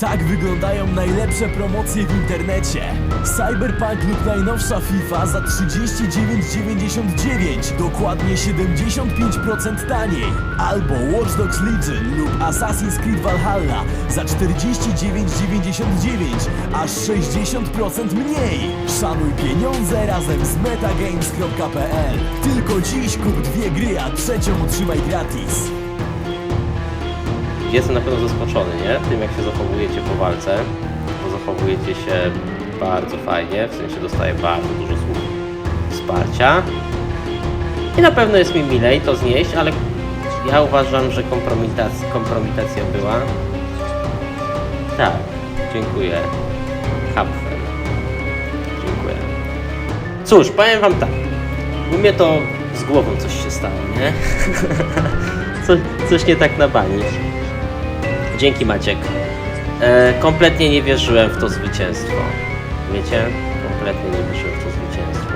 Tak wyglądają najlepsze promocje w internecie. Cyberpunk lub najnowsza FIFA za 39,99, dokładnie 75% taniej. Albo Watch Dogs Legion lub Assassin's Creed Valhalla za 49,99, aż 60% mniej. Szanuj pieniądze razem z metagames.pl. Tylko dziś kup dwie gry, a trzecią otrzymaj gratis. Jestem na pewno zaskoczony, nie? Tym jak się zachowujecie po walce, bo zachowujecie się bardzo fajnie, w sensie dostaję bardzo dużo słów wsparcia. I na pewno jest mi milej to znieść, ale ja uważam, że kompromitacja, kompromitacja była. Tak, dziękuję. Hapfen. Dziękuję. Cóż, powiem wam tak. U mnie to z głową coś się stało, nie? coś, coś nie tak na bani. Dzięki Maciek. E, kompletnie nie wierzyłem w to zwycięstwo. Wiecie? Kompletnie nie wierzyłem w to zwycięstwo.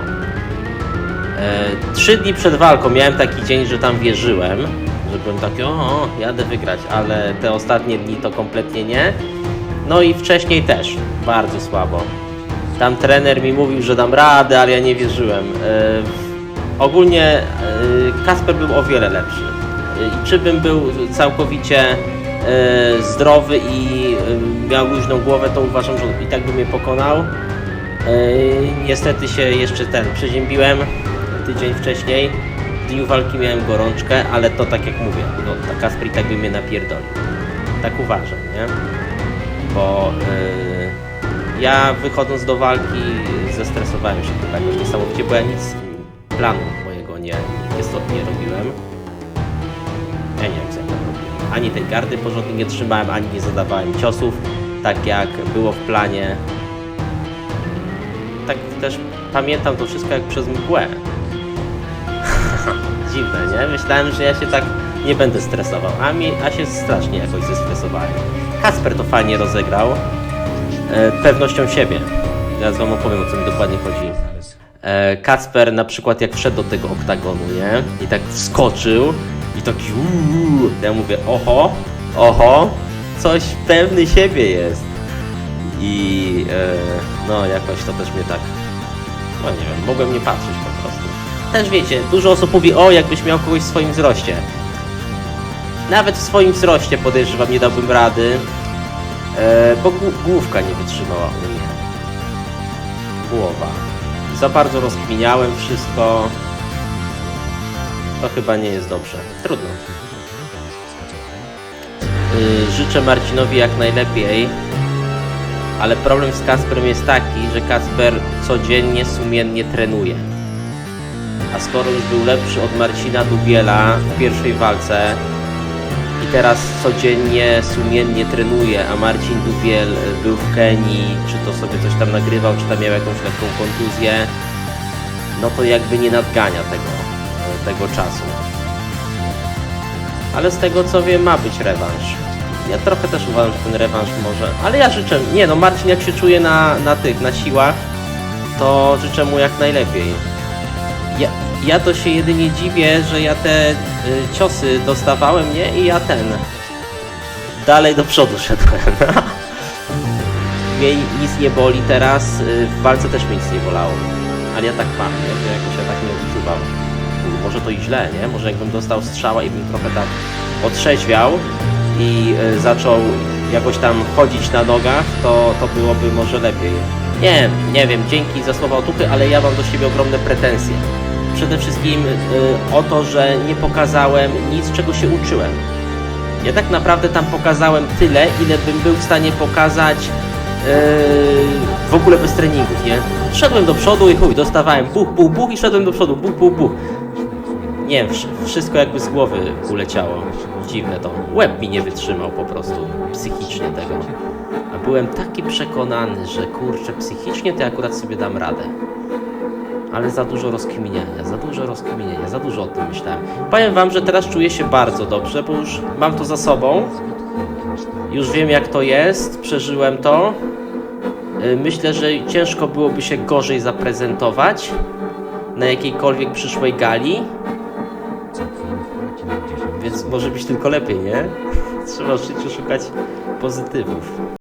E, trzy dni przed walką miałem taki dzień, że tam wierzyłem, że byłem taki, o, jadę wygrać, ale te ostatnie dni to kompletnie nie. No i wcześniej też, bardzo słabo. Tam trener mi mówił, że dam radę, ale ja nie wierzyłem. E, ogólnie e, Kasper był o wiele lepszy. E, I czy bym był całkowicie e, zdrowy i e, miał luźną głowę, to uważam, że i tak by mnie pokonał. E, niestety się jeszcze ten przeziębiłem tydzień wcześniej. W dniu walki miałem gorączkę, ale to tak jak mówię, no, Kasper i tak by mnie napierdolił. Tak uważam, nie? Bo e, ja wychodząc do walki zestresowałem się chyba jakoś niesamowicie, bo ja nic planu mojego nie, robiłem. Nie wiem Ani tej gardy porządnie nie trzymałem, ani nie zadawałem ciosów, tak jak było w planie. Tak też pamiętam to wszystko jak przez mgłę. Dziwne, nie? Myślałem, że ja się tak nie będę stresował, a, mi, a się strasznie jakoś zestresowałem. Kasper to fajnie rozegrał, e, pewnością siebie. Teraz wam opowiem, o co mi dokładnie chodzi. E, Kacper na przykład jak wszedł do tego oktagonu, nie? I tak wskoczył i taki uuu, ja mówię, oho, oho, coś pewny siebie jest. I e, no jakoś to też mnie tak, no nie wiem, mogłem nie patrzeć po prostu. Też wiecie, dużo osób mówi, o jakbyś miał kogoś w swoim wzroście. Nawet w swoim wzroście podejrzewam nie dałbym rady, e, bo głó- główka nie wytrzymała u mnie. Głowa. Za bardzo rozkminiałem wszystko. To chyba nie jest dobrze. Trudno. Y, Życzę Marcinowi jak najlepiej, ale problem z Kasperem jest taki, że Kasper codziennie, sumiennie trenuje. A skoro już był lepszy od Marcina Dubiela w pierwszej walce i teraz codziennie, sumiennie trenuje, a Marcin Dubiel był w Kenii, czy to sobie coś tam nagrywał, czy tam miał jakąś lekką kontuzję, no to jakby nie nadgania tego, tego czasu. Ale z tego co wiem, ma być rewanż. Ja trochę też uważam, że ten rewanż może. Ale ja życzę. Nie no, Marcin jak się czuje na, na tych, na siłach, to życzę mu jak najlepiej. Ja, ja to się jedynie dziwię, że ja te y, ciosy dostawałem, nie? I ja ten. Dalej do przodu szedłem. mnie nic nie boli teraz. y, W walce też mnie nic nie bolało. Ale ja tak mam, nie? Jakoś ja tak nie odczuwam. Może to i źle, nie? Może jakbym dostał strzała i bym trochę tak otrzeźwiał i y, zaczął jakoś tam chodzić na nogach, to, to byłoby może lepiej. Nie, nie wiem, dzięki za słowa otuchy, ale ja mam do siebie ogromne pretensje. Przede wszystkim y, o to, że nie pokazałem nic, czego się uczyłem. Ja tak naprawdę tam pokazałem tyle, ile bym był w stanie pokazać yy, w ogóle bez treningów, nie? Szedłem do przodu i chuj, dostawałem buch, buch, buch i szedłem do przodu, buch, buch, buch. Nie wiem, wsz- wszystko jakby z głowy uleciało. Dziwne to. Łeb mi nie wytrzymał po prostu psychicznie tego. A byłem taki przekonany, że kurczę, psychicznie to ja akurat sobie dam radę. Ale za dużo rozkminiania, za dużo rozkminiania, za dużo o tym myślałem. Powiem wam, że teraz czuję się bardzo dobrze, bo już mam to za sobą. Już wiem jak to jest, przeżyłem to. Y, Myślę, że ciężko byłoby się gorzej zaprezentować na jakiejkolwiek przyszłej gali. Może być tylko lepiej, nie? Trzeba w życiu szukać pozytywów.